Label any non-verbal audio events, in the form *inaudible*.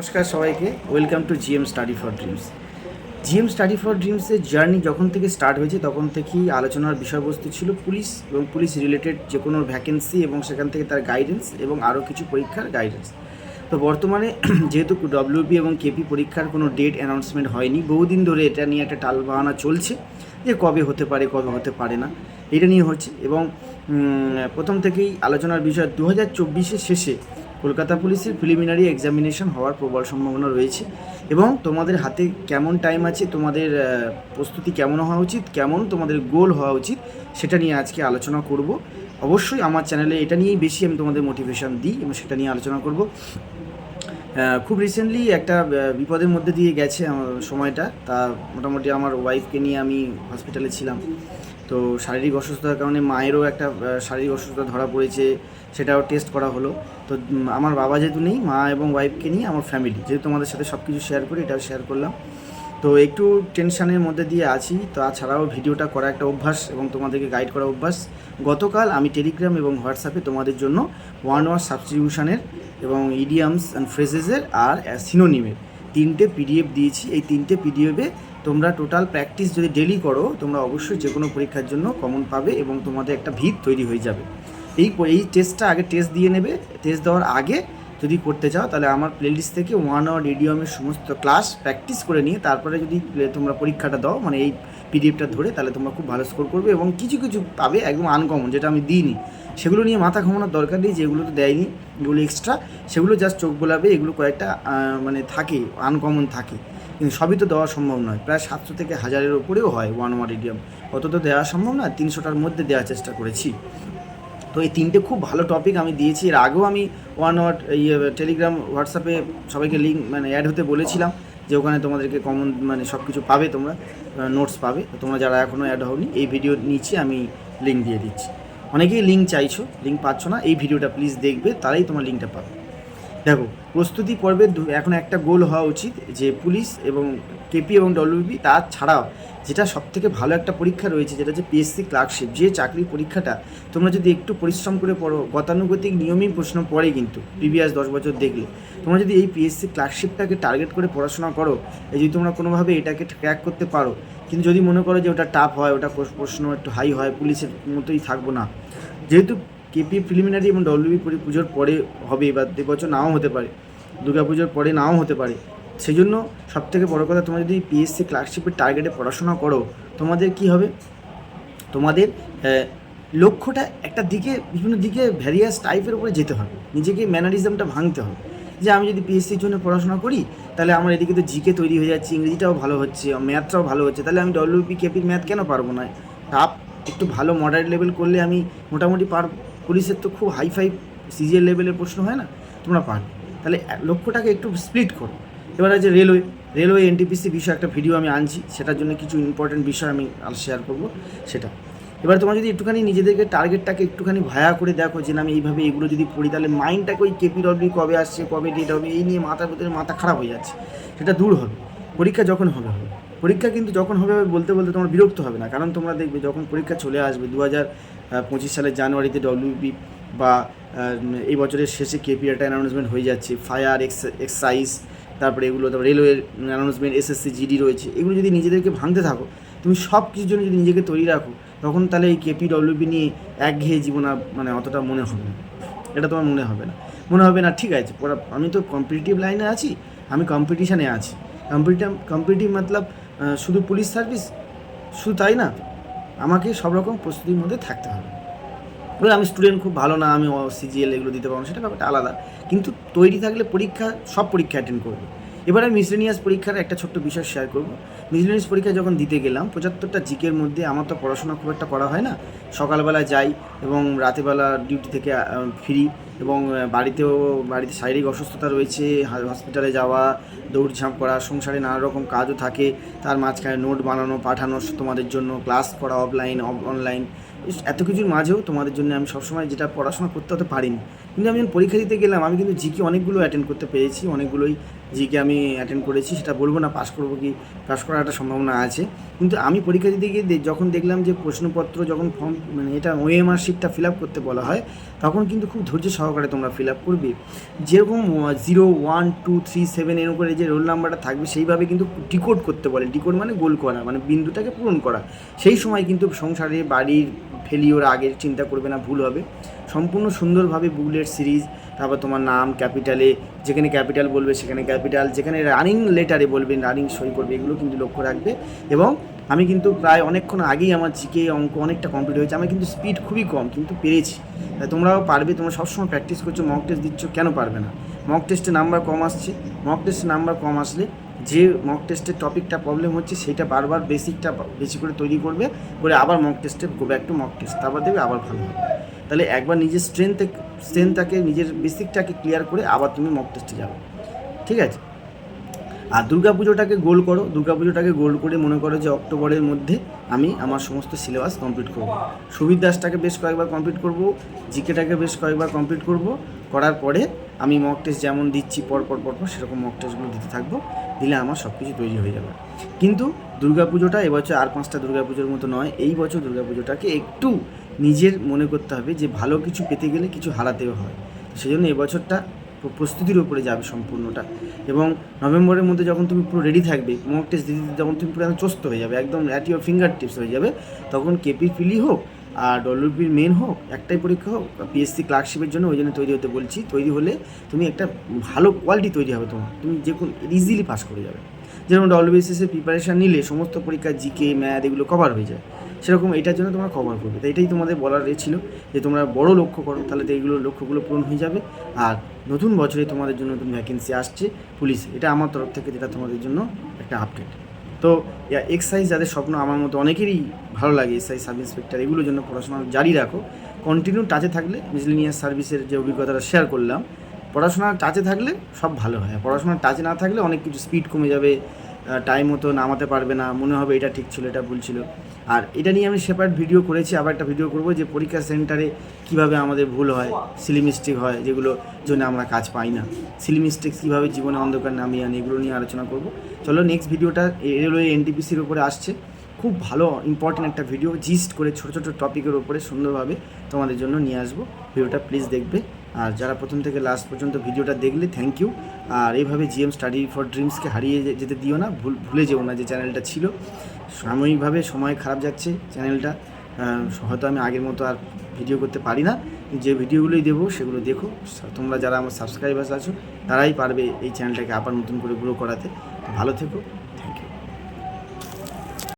নমস্কার সবাইকে। Welcome to GM study for dreams GM study for ড্রিমসের journey যখন থেকে স্টার্ট হয়েছে, তখন থেকেই আলোচনার বিষয়বস্তু ছিল পুলিশ এবং পুলিশ রিলেটেড যে কোনো ভ্যাকেন্সি এবং সেখান থেকে তার গাইডেন্স এবং আরও কিছু পরীক্ষার গাইডেন্স তো বর্তমানে *clears throat* যেহেতু ডব্লিউপি এবং কেপি পরীক্ষার কোনো ডেট অ্যানাউন্সমেন্ট হয়নি, বহুদিন ধরে এটা নিয়ে একটা টাল বাহানা চলছে যে কবে হতে পারে, কবে হতে পারে না, এটা নিয়ে হচ্ছে। এবং প্রথম থেকেই আলোচনার বিষয় দু হাজার চব্বিশের শেষে কলকাতা পুলিশের প্রিলিমিনারি এক্সামিনেশন হওয়ার প্রবল সম্ভাবনা রয়েছে এবং তোমাদের হাতে কেমন টাইম আছে, তোমাদের প্রস্তুতি কেমন হওয়া উচিত, কেমন তোমাদের গোল হওয়া উচিত, সেটা নিয়ে আজকে আলোচনা করব। অবশ্যই আমার চ্যানেলে এটা নিয়েই বেশি আমি তোমাদের মোটিভেশন দিই এবং সেটা নিয়ে আলোচনা করব। খুব রিসেন্টলি একটা বিপদের মধ্যে দিয়ে গেছে সময়টা। তা মোটামুটি আমার ওয়াইফকে নিয়ে আমি হসপিটালে ছিলাম। তো শারীরিক অসুস্থতার কারণে মায়েরও একটা শারীরিক অসুস্থতা ধরা পড়েছে, সেটাও টেস্ট করা হলো। তো আমার বাবা যেহেতু নেই, মা এবং ওয়াইফকে নিয়ে আমার ফ্যামিলি যেহেতু তোমাদের সাথে সব কিছু শেয়ার করি, এটাও শেয়ার করলাম। তো একটু টেনশনের মধ্যে দিয়ে আছি তাছাড়াও ভিডিওটা করা একটা অভ্যাস এবং তোমাদেরকে গাইড করা অভ্যাস। গতকাল আমি টেলিগ্রাম এবং হোয়াটসঅ্যাপে তোমাদের জন্য ওয়ান ওয়ার সাবস্টিটিউশনের এবং ইডিয়ামস অ্যান্ড ফ্রেজেসের আর সিনোনিমের তিনটে পিডিএফ দিয়েছি। এই তিনটে পিডিএফে তোমরা টোটাল প্র্যাকটিস যদি ডেলি করো, তোমরা অবশ্যই যে কোনো পরীক্ষার জন্য কমন পাবে এবং তোমাদের একটা ভিত তৈরি হয়ে যাবে। এই এই টেস্টটা আগে টেস্ট দিয়ে নেবে। টেস্ট দেওয়ার আগে যদি করতে চাও, তাহলে আমার প্লেলিস্ট থেকে ওয়ান আওয়ার রেডিয়ামের সমস্ত ক্লাস প্র্যাকটিস করে নিয়ে, তারপরে যদি তোমরা পরীক্ষাটা দাও মানে এই পিডিএফটা ধরে, তাহলে তোমরা খুব ভালো স্কোর করবে এবং কিছু কিছু পাবে একদম আনকমন যেটা আমি দিইনি। সেগুলো নিয়ে মাথা ঘামানোর দরকার নেই, যেগুলো তো দেয়নি, এগুলো এক্সট্রা সেগুলো জাস্ট চোখ বোলাবে, এগুলো কয়েকটা মানে থাকে আনকমন থাকে। কিন্তু সবই তো দেওয়া সম্ভব নয়। প্রায় সাতশো থেকে হাজারের ওপরেও হয় ওয়ান ওয়ার রেডিয়াম অত তো দেওয়া সম্ভব না তিনশোটার মধ্যে দেওয়ার চেষ্টা করেছি। তো এই তিনটে খুব ভালো টপিক আমি দিয়েছি। এর আগেও আমি ওয়ান ওয়াট ইয়ে টেলিগ্রাম হোয়াটসঅ্যাপে সবাইকে লিঙ্ক মানে অ্যাড হতে বলেছিলাম যে ওখানে তোমাদেরকে কমন মানে সব কিছু পাবে তোমরা নোটস পাবে। তোমরা যারা এখনও অ্যাড হওনি, এই ভিডিওর নিচে আমি লিঙ্ক দিয়ে দিচ্ছি। অনেকেই লিঙ্ক চাইছো লিঙ্ক পাচ্ছ না এই ভিডিওটা প্লিজ দেখবে তারাই তোমার লিঙ্কটা পাবে। দেখো, প্রস্তুতি পর্বের এখন একটা গোল হওয়া উচিত যে পুলিশ এবং কেপি এবং ডব্লিউবি তার ছাড়াও যেটা সবথেকে ভালো একটা পরীক্ষা রয়েছে যেটা হচ্ছে পিএসসি ক্লার্কশিপ, যে চাকরির পরীক্ষাটা তোমরা যদি একটু পরিশ্রম করে পড়ো, গতানুগতিক নিয়মেই প্রশ্ন পড়ে কিন্তু প্রিভিয়াস দশ বছর দেখলে। তোমরা যদি এই পিএসসি ক্লার্কশিপটাকে টার্গেট করে পড়াশোনা করো, এই যদি তোমরা কোনোভাবে এটাকে ক্র্যাক করতে পারো, কিন্তু যদি মনে করো যে ওটা টাফ হয়, ওটা প্রশ্ন একটু হাই হয়, পুলিশের মতোই থাকব না। যেহেতু কেপি প্রিলিমিনারি এবং ডব্লিউবি পুজোর পরে হবে বা এবছর নাও হতে পারে, দুর্গা পুজোর পরে নাও হতে পারে। সেই জন্য সবথেকে বড় কথা তোমরা যদি পিএসসি ক্লার্কশিপের টার্গেটে পড়াশোনা করো, তোমাদের কি হবে? তোমাদের লক্ষ্যটা একটা দিকে, বিভিন্ন দিকে ভ্যারিয়াস টাইপের উপরে যেতে হবে। নিজেকে ম্যানারিজমটা ভাঙতে হবে। যে আমি যদি পিএসসির জন্য পড়াশোনা করি, তাহলে আমার এদিকে তো জিকে তৈরি হয়ে যাচ্ছে, ইংরেজিটাও ভালো হচ্ছে ম্যাথটাও ভালো হচ্ছে, তাহলে আমি ডব্লিউপি কেপির ম্যাথ কেন পারব না? টাপ একটু ভালো মডারেট লেভেল করলে আমি মোটামুটি পার পুলিশের তো খুব হাই ফাই সিজিএল লেভেলের প্রশ্ন হয় না? তোমরা পারবে তাহলে লক্ষ্যটাকে একটু স্প্লিট করো। এবার আছে রেলওয়ে রেলওয়ে এনটিপিসি বিষয়ে একটা ভিডিও আমি আনছি, সেটার জন্য কিছু ইম্পর্টেন্ট বিষয় আমি শেয়ার করব সেটা। এবার তোমরা যদি একটুখানি নিজেদেরকে টার্গেটটাকে একটুখানি ভায়া করে দেখো যে না, আমি এইভাবে এগুলো যদি পড়ি, তাহলে মাইন্ডটাকে ওই কেপি ডব্লিউ কবে আসছে, কবে ডেট হবে, এই নিয়ে মাথার ভিতরে মাথা খারাপ হয়ে যাচ্ছে। সেটা দূর হবে। পরীক্ষা যখন হবে পরীক্ষা কিন্তু যখন হবে বলতে বলতে তোমার বিরক্ত হবে না। কারণ তোমরা দেখবে যখন পরীক্ষা চলে আসবে দু হাজার পঁচিশ সালের জানুয়ারিতে ডব্লিউবি বা এই বছরের শেষে কেপি একটা অ্যানাউন্সমেন্ট হয়ে যাচ্ছে ফায়ার এক্স এক্সাইজ তারপরে এগুলো, তারপরে রেলওয়ের অ্যানাউন্সমেন্ট এসএসসি জিডি রয়েছে। এগুলো যদি নিজেদেরকে ভাঙতে থাকো, তুমি সব কিছুর জন্য যদি নিজেকে তৈরি রাখো, তখন তাহলে এই কেপি ডব্লিউবি নিয়ে একঘেয়ে জীবন আর মানে অতটা মনে হবে না। এটা তোমার মনে হবে না। মনে হবে না, ঠিক আছে আমি তো কম্পিটিটিভ লাইনে আছি, আমি কম্পিটিশানে আছি। কম্পিটিভ কম্পিটিটিভ মতলব শুধু পুলিশ সার্ভিস, শুধু তাই না, আমাকে সব রকম প্রস্তুতির মধ্যে থাকতে হবে। বলে আমি স্টুডেন্ট খুব ভালো না, আমি সিজিএল এগুলো দিতে পারব সেটা ব্যাপারটা আলাদা। কিন্তু তৈরি থাকলে পরীক্ষা, সব পরীক্ষা অ্যাটেন্ড করব। এবার আমি মিসলেনিয়াস পরীক্ষার একটা ছোট্ট বিষয় শেয়ার করব। মিসলেনিয়াস পরীক্ষা যখন দিতে গেলাম, পঁচাত্তরটা জিকের মধ্যে আমার তো পড়াশোনা খুব একটা করা হয় না। সকালবেলা যাই এবং রাতেবেলা ডিউটি থেকে ফিরি এবং বাড়িতেও, বাড়িতে শারীরিক অসুস্থতা রয়েছে হসপিটালে যাওয়া, দৌড়ঝাঁপ করা, সংসারে নানা রকম কাজও থাকে, তার মাঝখানে নোট বানানো, পাঠানো তোমাদের জন্য ক্লাস করা অফলাইন অনলাইন এত কিছুর মাঝেও তোমাদের জন্য আমি সবসময় যেটা পড়াশোনা করতে হতে পারিনি। কিন্তু আমি যখন পরীক্ষা দিতে গেলাম, আমি কিন্তু জিকে অনেকগুলো অ্যাটেন্ড করতে পেরেছি, অনেকগুলোই জিকে আমি অ্যাটেন্ড করেছি, সেটা বলব না পাস করব কি পাস করার একটা সম্ভাবনা আছে। কিন্তু আমি পরীক্ষা দিতে গিয়ে যখন দেখলাম যে প্রশ্নপত্র যখন ফর্ম মানে এটা ওএমআর শিটটা ফিল আপ করতে বলা হয়, তখন কিন্তু খুব ধৈর্য সহকারে তোমরা ফিল আপ করবে। যেরকম zero one two three seven এর উপরে যে রোল নাম্বারটা থাকবে, সেইভাবে কিন্তু ডিকোড করতে বলে। ডিকোড মানে গোল করা মানে বিন্দুটাকে পূরণ করা। সেই সময় কিন্তু সংসারে বাড়ির ফেলিওর আগের চিন্তা করবে না, ভুল হবে। সম্পূর্ণ সুন্দরভাবে বুকলেট সিরিজ, তারপর তোমার নাম, ক্যাপিটালে যেখানে ক্যাপিটাল বলবে সেখানে ক্যাপিটাল, যেখানে রানিং লেটারে বলবে রানিং সই করবে, এগুলো কিন্তু লক্ষ্য রাখবে। এবং আমি কিন্তু প্রায় অনেকক্ষণ আগেই আমার জিকে অঙ্ক অনেকটা কমপ্লিট হয়েছে আমার কিন্তু স্পিড খুবই কম, কিন্তু পেরেছি। তাই তোমরাও পারবে, তোমরা সবসময় প্র্যাকটিস করছ মক টেস্ট দিচ্ছ, কেন পারবে না? মক টেস্টে নাম্বার কম আসছে। মক টেস্টে নাম্বার কম আসলে যে মক টেস্টের টপিকটা প্রবলেম হচ্ছে, সেটা বারবার বেসিকটা বেশি করে তৈরি করবে, করে আবার মক টেস্টে go back to mock test তারপর দেবে আবার ভালো হবে। তাহলে একবার নিজের স্ট্রেংথ স্ট্রেংথটাকে নিজের বেসিকটাকে ক্লিয়ার করে আবার তুমি মক টেস্টে যাবে। ঠিক আছে? আর দুর্গা পুজোটাকে গোল করো। দুর্গা পুজোটাকে গোল করে মনে করো যে অক্টোবরের মধ্যে আমি আমার সমস্ত সিলেবাস কমপ্লিট করব। সুবির দাসটাকে বেশ কয়েকবার কমপ্লিট করব, জিকেটাকে বেশ কয়েকবার কমপ্লিট করব। করার পরে আমি মক টেস্ট যেমন দিচ্ছি পর পর পর পর সেরকম মক টেস্টগুলো দিতে থাকব। দিলে আমার সব কিছু তৈরি হয়ে যাবে। কিন্তু দুর্গা পুজোটা এবছর আর পাঁচটা দুর্গা পুজোর মতো নয়, এই বছর দুর্গা পুজোটাকে একটু নিজের মনে করতে হবে যে ভালো কিছু পেতে গেলে কিছু হারাতেও হয়। সেই জন্য এবছরটা প্রস্তুতির উপরে যাবে সম্পূর্ণটা। এবং নভেম্বরের মধ্যে যখন তুমি পুরো রেডি থাকবে মক টেস্ট দিতে যখন তুমি পুরো চস্ত হয়ে যাবে, একদম অ্যাট ইউর ফিঙ্গার টিপস হয়ে যাবে, তখন কেপি ফিলি হোক আর ডব্লিউপির মেন হোক, একটাই পরীক্ষা হোক পিএসসি ক্লার্কশিপের জন্য ওই জন্য তৈরি হতে বলছি। তৈরি হলে তুমি একটা ভালো কোয়ালিটি তৈরি হবে তোমার। তুমি যে কোনো ইজিলি পাস করে যাবে। যেরকম ডব্লিউবিএসএসের প্রিপারেশান নিলে সমস্ত পরীক্ষা জিকে ম্যাথ এগুলো কভার হয়ে যায়। সেরকম এটার জন্য তোমরা কভার করবে। তো এটাই তোমাদের বলার এ ছিল যে তোমরা বড় লক্ষ্য করো, তাহলে তো এইগুলো লক্ষ্যগুলো পূরণ হয়ে যাবে। আর নতুন বছরে তোমাদের জন্য নতুন ভ্যাকেন্সি আসছে পুলিশ। এটা আমার তরফ থেকে যেটা তোমাদের জন্য একটা আপডেট তো এক্সাইজ যাদের স্বপ্ন আমার মতো অনেকেরই ভালো লাগে এক্সাইজ সাব ইন্সপেক্টর এগুলোর জন্য পড়াশোনা জারি রাখো। কন্টিনিউ টাচে থাকলে মিসলিনিয়াস সার্ভিসের যে অভিজ্ঞতাটা শেয়ার করলাম পড়াশোনার টাচে থাকলে সব ভালো হয়। পড়াশোনার টাচে না থাকলে অনেক কিছু স্পিড কমে যাবে টাইম মতো নামাতে পারবে না, মনে হবে এটা ঠিক ছিল, এটা ভুল ছিল। আর এটা নিয়ে আমি সেপারেট ভিডিও করেছি, আবার একটা ভিডিও করব যে পরীক্ষা সেন্টারে কীভাবে আমাদের ভুল হয় সিলি মিস্টেক হয়, যেগুলো জন্য আমরা কাজ পাই না। সিলি মিস্টেক কীভাবে জীবনে অন্ধকার নামিয়ে আনি, এগুলো নিয়ে আলোচনা করব। চলো নেক্সট ভিডিওটা রেলওয়ে এনটিপিসির উপরে আসছে। খুব ভালো ইম্পর্টেন্ট একটা ভিডিও জিস্ট করে ছোটো ছোটো টপিকের উপরে সুন্দরভাবে তোমাদের জন্য নিয়ে আসব। ভিডিওটা প্লিজ দেখবে। আর যারা প্রথম থেকে লাস্ট পর্যন্ত ভিডিওটা দেখলে থ্যাংক ইউ আর এইভাবে জিএম স্টাডি ফর ড্রিমসকে হারিয়ে যেতে দিও না, ভুল, ভুলে যেও না যে চ্যানেলটা ছিল। সাময়িকভাবে সময় খারাপ যাচ্ছে চ্যানেলটা। হয়তো আমি আগের মতো আর ভিডিও করতে পারি না। যে ভিডিওগুলোই দেবো সেগুলো দেখো। তোমরা যারা আমার সাবস্ক্রাইবার্স আছো, তারাই পারবে এই চ্যানেলটাকে আবার নতুন করে গ্রো করাতে। ভালো থেকো।